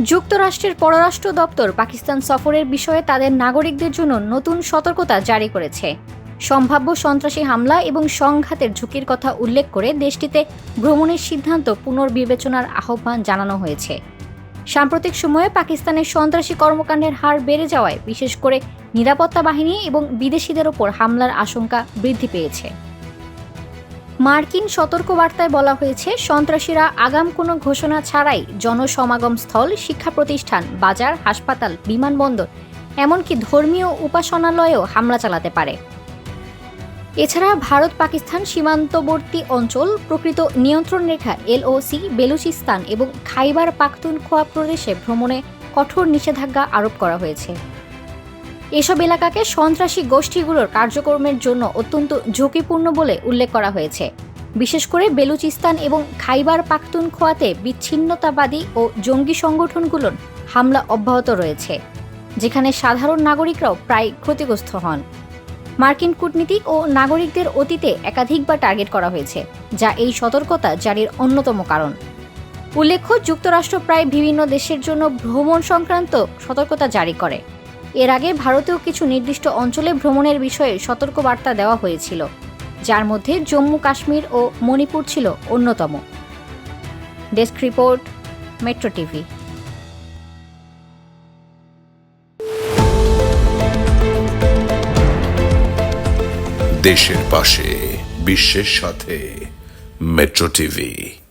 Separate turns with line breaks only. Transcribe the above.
যুক্তরাষ্ট্রের পররাষ্ট্র দপ্তর পাকিস্তান সফরের বিষয়ে তাদের নাগরিকদের জন্য নতুন সতর্কতা জারি করেছে। সম্ভাব্য সন্ত্রাসী হামলা এবং সংঘাতের ঝুঁকির কথা উল্লেখ করে দেশটিতে ভ্রমণের সিদ্ধান্ত পুনর্বিবেচনার আহ্বান জানানো হয়েছে। সাম্প্রতিক সময়ে পাকিস্তানের সন্ত্রাসী কর্মকাণ্ডের হার বেড়ে যাওয়ায় বিশেষ করে নিরাপত্তা বাহিনী এবং বিদেশিদের ওপর হামলার আশঙ্কা বৃদ্ধি পেয়েছে। মার্কিন সতর্কবার্তায় বলা হয়েছে, সন্ত্রাসীরা আগাম কোনো ঘোষণা ছাড়াই জনসমাগম স্থল, শিক্ষা প্রতিষ্ঠান, বাজার, হাসপাতাল, বিমানবন্দর, এমনকি ধর্মীয় উপাসনালয়েও হামলা চালাতে পারে। এছাড়া ভারত পাকিস্তান সীমান্তবর্তী অঞ্চল, প্রকৃত নিয়ন্ত্রণ রেখা, এলওসি, বেলুচিস্তান এবং খাইবার পাখতুনখোয়া প্রদেশে ভ্রমণে কঠোর নিষেধাজ্ঞা আরোপ করা হয়েছে। এসব এলাকাকে সন্ত্রাসী গোষ্ঠীগুলোর কার্যক্রমের জন্য অত্যন্ত ঝুঁকিপূর্ণ বলে উল্লেখ করা হয়েছে। বিশেষ করে বেলুচিস্তান এবং খাইবার পাখতুনখোয়াতে বিচ্ছিন্নতাবাদী ও জঙ্গি সংগঠনগুলোর হামলা অব্যাহত রয়েছে, যেখানে সাধারণ নাগরিকরাও প্রায় ক্ষতিগ্রস্ত হন। মার্কিন কূটনীতিক ও নাগরিকদের অতীতে একাধিকবার টার্গেট করা হয়েছে, যা এই সতর্কতা জারির অন্যতম কারণ। উল্লেখ্য, যুক্তরাষ্ট্র প্রায় বিভিন্ন দেশের জন্য ভ্রমণ সংক্রান্ত সতর্কতা জারি করে। এর আগে ভারতেও কিছু নির্দিষ্ট অঞ্চলে ভ্রমণের বিষয়ে সতর্কবার্তা দেওয়া হয়েছিল, যার মধ্যে জম্মু, কাশ্মীর ও মণিপুর ছিল অন্যতম। Desk report, metro TV.
দেশের পাশে, বিশ্বের সাথে, মেট্রো টিভি।